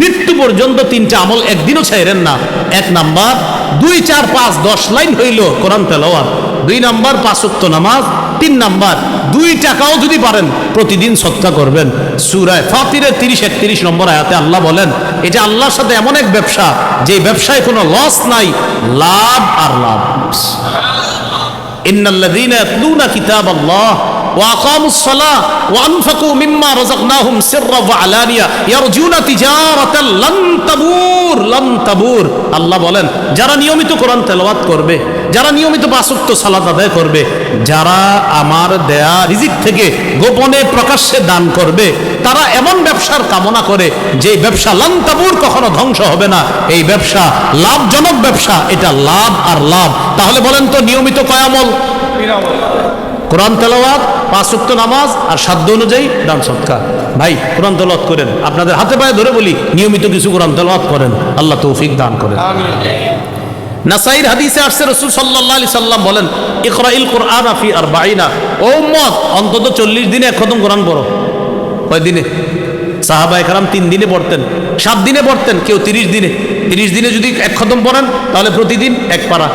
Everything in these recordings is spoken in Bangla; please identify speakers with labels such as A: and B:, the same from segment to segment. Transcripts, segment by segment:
A: মৃত্যু পর্যন্ত তিনটা আমল একদিনও ছাইরেন না। এক নাম্বার দুই চার পাঁচ দশ লাইন হইল কোরআন তেলাওয়ার দুই নাম্বার পাঁচক্ত নামাজ। তিন নাম্বার দুই টাকাও যদি পারেন প্রতিদিন সৎকা করবেন। সুরায় ফাতিরে তিরিশ একত্রিশ নম্বর আয়াতে আল্লাহ বলেন এটা আল্লাহর সাথে এমন এক ব্যবসা যে ব্যবসায় কোনো লস নাই লাভ আর লাভ ইন্নাল্লাদিনা কিতাব আল্লাহ ওয়াকামু বলেন, যারা নিয়মিত কোরআন তেলাওয়াত করবে, যারা নিয়মিত বাসক্ত সালাত আদায় করবে, যারা আমার দেয়া রিজিক থেকে গোপনে প্রকাশ্যে দান করবে, তারা এমন ব্যবসার কামনা করে যে ব্যবসা লান্তাবুর কখনো ধ্বংস হবে না। এই ব্যবসা লাভজনক ব্যবসা, এটা লাভ আর লাভ। তাহলে বলেন তো নিয়মিত কয়ামল কোরআন তেলাওয়াত পাঁচ ওয়াক্ত নামাজ আর সাধ্য অনুযায়ী দান সৎকার। ভাই কোরআন তেলাওয়াত করেন। আপনাদের হাতে পায়ে ধরে বলি নিয়মিত কিছু কোরআন তেলাওয়াত করেন। আল্লাহ তৌফিক দান করেন। নাসাইর হাদিসে আসছে রসুল সাল্লাহ আলি সাল্লাম বলেন ইকরাইল কোরআন আফি আর বাইনা ও মত অন্তত চল্লিশ দিনে এক খতম কোরআন পড়ো। কয় দিনে সাহাবা একরাম তিন দিনে পড়তেন সাত দিনে পড়তেন কেউ তিরিশ দিনে। তিরিশ দিনে যদি এক খতম পড়েন, তাহলে প্রতিদিন এক পারা।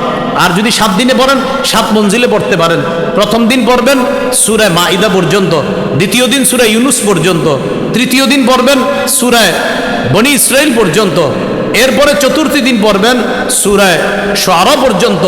A: আর যদি সাত দিনে পড়েন, সাত মঞ্জিলে পড়তে পারেন। প্রথম দিন পড়বেন সুরায় মাইদা পর্যন্ত, দ্বিতীয় দিন সুরায় ইউনুস পর্যন্ত, তৃতীয় দিন পড়বেন সুরায় বনি ইসরায়েল পর্যন্ত, এরপরে চতুর্থী দিন পড়বেন সুরায় সোয়ারা পর্যন্ত,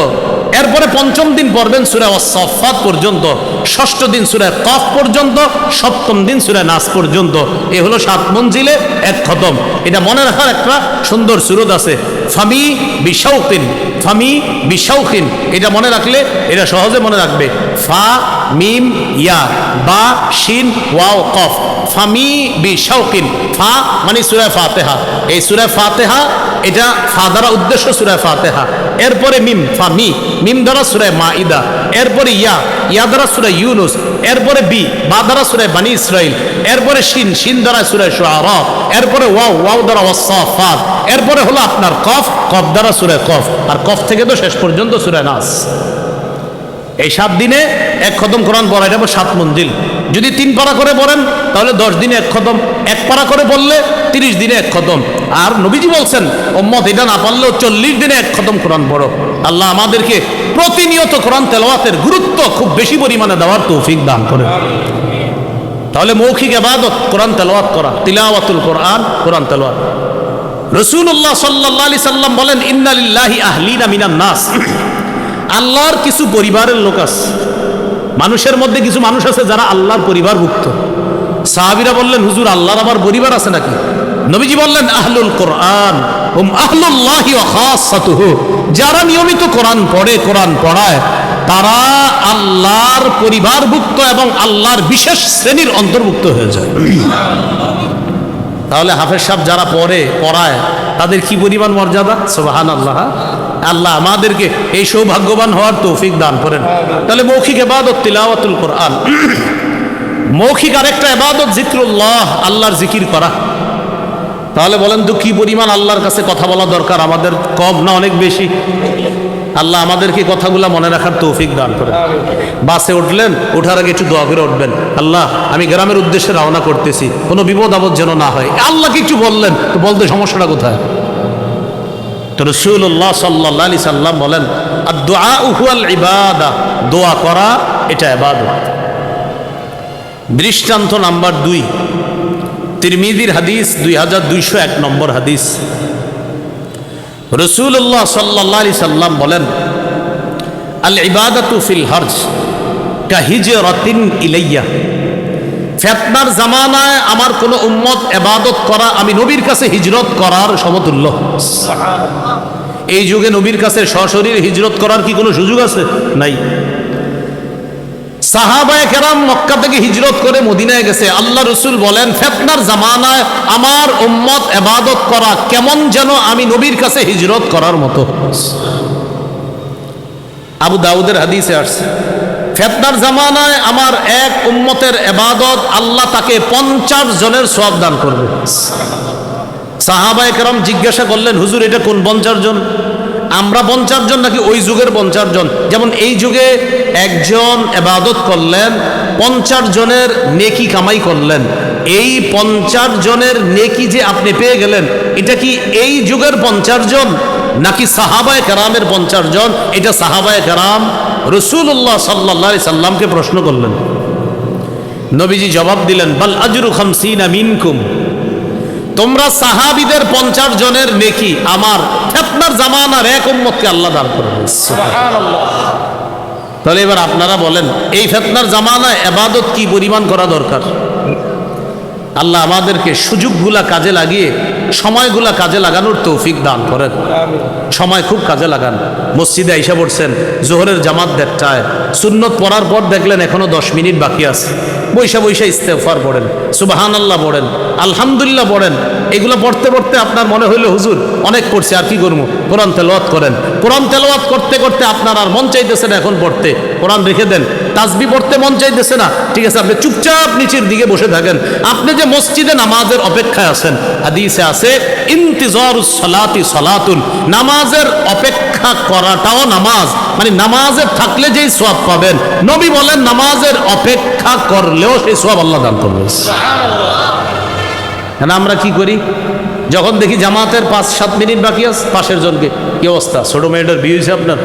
A: এরপরে পঞ্চম দিন পড়বেন সুরায় অসফাত পর্যন্ত। ষষ্ঠ দিন সুরায় কফ পর্যন্ত, সপ্তম দিন সুরায় নাস পর্যন্ত। এ হলো সাত মঞ্জিলে এক খতম। এটা মনে রাখার একটা সুন্দর সুরত আছে। ফামি বিশাউকিন ফামি বিশাউকিন। এটা মনে রাখলে এটা সহজে মনে রাখবে। ফা, মিম, ইয়া, বা, শিন, ওয়াও, কফ। ফামি বি শৌকিন ফা মানে সুরায় ফাতেহা। এই সুরায় ফাতেহা এটা ফা দ্বারা উদ্দেশ্য সুরায় ফাতেহা। এরপরে মিম, ফা, মি। মিম দ্বারা সুরায় মাইদা এরপরে ইয়া। ইয়া দ্বারা সুরায় ইউনুস। এরপরে বি। বা দ্বারা সুরায় বানি ইসরাইল এরপরে শিন। শিন দ্বারা সুরায় শুআরা। এরপরে ওয়াও। ওয়াও দ্বারা ওয়াসাফাত এরপরে হলো আপনার কফ। কফ দ্বারা সুরায় কফ। আর কফ থেকে তো শেষ পর্যন্ত সুরায় নাস। এই সাত দিনে এক খতম কোরআন পড়া এটা সাত মঞ্জিল। যদি তিন পারা করে পড়েন তাহলে দশ দিনে এক খতম। এক পারা করে পড়লে তিরিশ দিনে এক খতম। আর নবীজি বলছেন ওম্মত এটা না পারলেও চল্লিশ দিনে এক খতম কোরআন পড়ো। আল্লাহ আমাদেরকে প্রতিনিয়ত কোরআন তেলাওয়াতের গুরুত্ব খুব বেশি পরিমাণে দেওয়ার তৌফিক দান করে। তাহলে মৌখিক এবাদত কোরআন তেলাওয়াত করা, তিলাওয়াতুল কোরআন কোরআন তেলাওয়াত। রসুল্লাহ সাল্লাহ আলি সাল্লাম বলেন, ইন্নালিল্লাহি আহলিনা মিনান নাস। আল্লাহর কিছু পরিবারের লোক আছে। মানুষের মধ্যে কিছু মানুষ আছে যারা আল্লাহর পরিবারভুক্ত। সাহাবিরা বললেন, হুজুর, আল্লাহর আবার পরিবার আছে নাকি? নবীজি বললেন, আহলুল কোরআন যারা নিয়মিত কোরআন পড়ে, কোরআন পড়ায়, তারা আল্লাহর পরিবারভুক্ত এবং আল্লাহর বিশেষ শ্রেণির অন্তর্ভুক্ত হয়ে যায়। তাহলে হাফেজ সাহেব যারা পড়ে, পড়ায়, তাদের কি পরিমাণ মর্যাদা? সোবাহান আল্লাহ আল্লাহ আমাদেরকে এই সৌভাগ্যবান হওয়ার তৌফিক দান করেন। তাহলে মৌখিক এবাদত তিলাওয়াতুল কোরআন। মৌখিক আরেকটা এবাদত জিক্রুল্লাহ, আল্লাহর জিকির করা। তাহলে বলেন তো কি পরিমাণ আল্লাহর কাছে কথা বলা দরকার? আমাদের কম না অনেক বেশি? আল্লাহ আমাদেরকে কথাগুলো মনে রাখার তৌফিক দান করেন। বাসে উঠলেন ওঠার আগে একটু দোয়া করে উঠবেন। আল্লাহ, আমি গ্রামের উদ্দেশ্যে রওনা করতেছি। কোনো বিপদ আপদ যেন না হয়। আল্লাহ কিছু বললেন, তো বলতে সমস্যাটা কোথায়? তো রসুল্লাহ সাল্লাহ আলি সাল্লাম বলেন আর দোয়া উহুয়াল ইবাদা দোয়া করা, এটা এবাদত দৃষ্টান্ত নাম্বার দুই তিরমিদির হাদিস দুই হাজার দুইশো এক নম্বর হাদিস। রসুল্লাহ সাল্লাহ আলি সাল্লাম বলেন আল ইবাদতু ফিল হর্জ কাহিজ রতিন ইলাইয়া ফেতনার জামানায় আমার কোনো উম্মত এবাদত করা আমি নবীর কাছে হিজরত করার সমতুল্য। এই যুগে নবীর কাছে সশরীর হিজরত করার কি কোনো সুযোগ আছে? নাই। সাহাবায় কেরাম মক্কা থেকে হিজরত করে মদিনায় গেছে। আল্লাহ রসুল বলেন ফেতনার জামানায় আমার উম্মত এবাদত করা কেমন যেন আমি নবীর কাছে হিজরত করার মতো। আবু দাউদের হাদিসে আসছে। ফেতনার জামানায় আমার এক উম্মতের এবাদত, আল্লাহ তাকে পঞ্চাশ জনের সব দান করবে। সাহাবায় কেরাম জিজ্ঞাসা করলেন, হুজুর, এটা কোন পঞ্চাশ জন? আমরা পঞ্চাশ জন নাকি ওই যুগের পঞ্চাশ জন? যেমন এই যুগে একজন এবাদত করলেন, পঞ্চাশ জনের নেকি কামাই করলেন। এই পঞ্চাশ জনের নেকি যে আপনি পেয়ে গেলেন, এটা কি এই যুগের পঞ্চাশ জন? নাকি সাহাবায় কারামের পঞ্চাশ জন এটা সাহাবায় কারাম রসুল্লাহ সাল্লাহ সাল্লামকে প্রশ্ন করলেন। নবীজি জবাব দিলেন, বাল আজরু খামসিনা মিনকুম। তোমরা সাহাবিদের পঞ্চাশ জনের নেকি, আমার ফেতনার জামানার এক উম্মতকে আল্লাহ দান করে তাহলে এবার আপনারা বলেন, এই ফেতনার জামানায় এবাদত কি পরিমাণ করা দরকার? আল্লাহ আমাদেরকে সুযোগগুলা কাজে লাগিয়ে সময়গুলা কাজে লাগানোর তৌফিক দান করেন। সময় খুব কাজে লাগান। মসজিদে আইসা পড়ছেন, জোহরের জামাত দেড়টায়। সুন্নত পড়ার পর দেখলেন এখনও দশ মিনিট বাকি আছে। বৈশা বৈশা ইস্তেফার পড়েন সুবাহান আল্লাহ পড়েন, আলহামদুলিল্লাহ পড়েন। এগুলো পড়তে পড়তে আপনার মনে হইল, হুজুর, অনেক পড়ছে, আর কি করব? কোরআন তেলাওয়াত করেন। কোরআন তেলাওয়াত করতে করতে আপনার আর মন চাইতেছেন এখন পড়তে। কোরআন রেখে দেন তাসবি পড়তে মন চাইতেছে না। ঠিক আছে, আপনি চুপচাপ নিচের দিকে বসে থাকেন। আপনি যে মসজিদে নামাজের অপেক্ষায় আছেন, হাদিসে আছে ইন্তিজর সলাতি সলাতুন নামাজের অপেক্ষা করাটাও নামাজ। মানে নামাজে থাকলে যেই সওয়াব পাবেন। নবী বলেন, নামাজের অপেক্ষা করলেও সেই সওয়াব আল্লাহ দান করবে। না আমরা কি করি? যখন দেখি জামাতের পাঁচ সাত মিনিট বাকি আছে, পাশের জনকে, কি অবস্থা? ছোট মেয়েটার বিয়ে হয়েছে আপনার?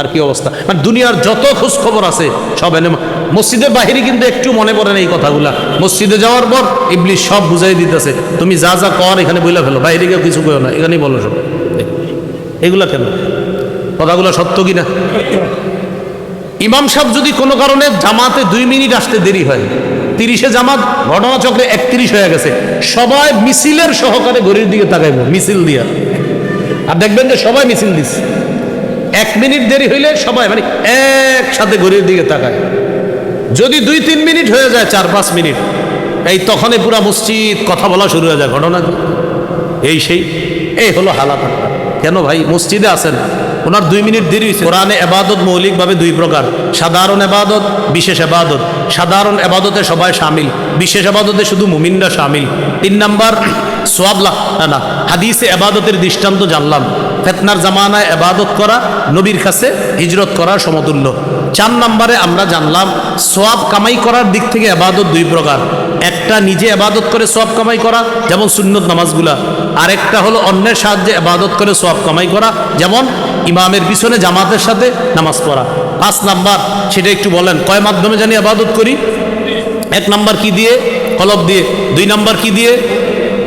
A: আর কি অবস্থা? মানে দুনিয়ার যত খোঁজ খবর আছে, সব এনে মসজিদের বাহিরে কিন্তু একটু মনে পড়ে না এই কথাগুলা। মসজিদে যাওয়ার পর ইবলিশ সব বুঝাই দিতেছে, তুমি যা যা কর, এখানে বইলা ফেলো। বাইরে গিয়ে কিছু কেউ না, এখানেই বলো সব। এগুলা কেন? কথাগুলো সত্য কি না ইমাম সাহেব যদি কোনো কারণে জামাতে দুই মিনিট আসতে দেরি হয়, তিরিশে জামাত, ঘটনাচক্রে একত্রিশ হয়ে গেছে, সবাই মিছিলের সহকারে ঘড়ির দিকে তাকাইব, মিছিল দিয়া। আর দেখবেন যে সবাই মিছিল দিচ্ছে। এক মিনিট দেরি হইলে সবাই মানে একসাথে ঘড়ির দিকে তাকায়। যদি দুই তিন মিনিট হয়ে যায়, চার পাঁচ মিনিট, এই তখনই পুরা মসজিদ কথা বলা শুরু হয়ে যায় ঘটনা? এই সেই, এই হলো হালাত কেন ভাই, মসজিদে আছেন, ওনার দুই মিনিট দেরি হয়েছে কোরআনে এবাদত মৌলিকভাবে দুই প্রকার, সাধারণ এবাদত, বিশেষ এবাদত। সাধারণ এবাদতে সবাই সামিল, বিশেষ এবাদতে শুধু মুমিনরা সামিল। তিন নাম্বার সোয়াবলা না, হাদিসে এবাদতের দৃষ্টান্ত জানলাম। ফেতনার জামানায় এবাদত করা, নবীর কাছে হিজরত করা সমতুল্য। চার নম্বরে আমরা জানলাম সোয়াব কামাই করার দিক থেকে এবাদত দুই প্রকার। একটা নিজে এবাদত করে সোয়াব কামাই করা, যেমন সুন্নত নামাজগুলা। আরেকটা হলো অন্যের সাহায্যে এবাদত করে সোয়াব কামাই করা, যেমন ইমামের পিছনে জামাতের সাথে নামাজ পড়া। পাঁচ নাম্বার, সেটা একটু বলেন, কয় মাধ্যমে জানি আবাদত করি? এক নাম্বার কি দিয়ে? কলব দিয়ে। দুই নাম্বার কি দিয়ে?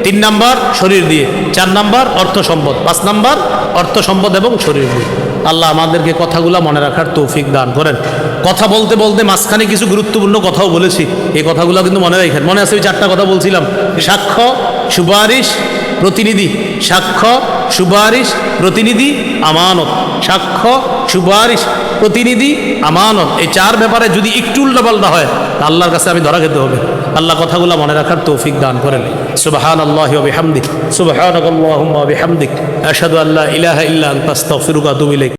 A: তিন নাম্বার, শরীর দিয়ে। চার নাম্বার, অর্থ সম্পদ। পাঁচ নাম্বার, অর্থ সম্পদ এবং শরীর দিয়ে। আল্লাহ আমাদেরকে কথাগুলো মনে রাখার তৌফিক দান করেন। কথা বলতে বলতে মাঝখানে কিছু গুরুত্বপূর্ণ কথাও বলেছি। এই কথাগুলো কিন্তু মনে রাখেন। মনে আছে ওই চারটা কথা বলছিলাম। সাক্ষ্য, সুপারিশ, প্রতিনিধি। সাক্ষ্য, সুপারিশ, প্রতিনিধি, আমানত। সাক্ষ্য, সুপারিশ, প্রতিনিধি, আমানত। এই চার ব্যাপারে যদি একটু উল্টাপাল্টা হয় আল্লাহর কাছে আমি ধরা খেতে হবে। আল্লাহ কথাগুলো মনে রাখার তৌফিক দান করেন। সুবাহান আল্লাহ বিহামদিক সুবাহান আল্লাহুম্মা বিহামদিক আশহাদু আল্লা ইলাহা ইল্লা আস্তাগফিরুকা ইলাইক।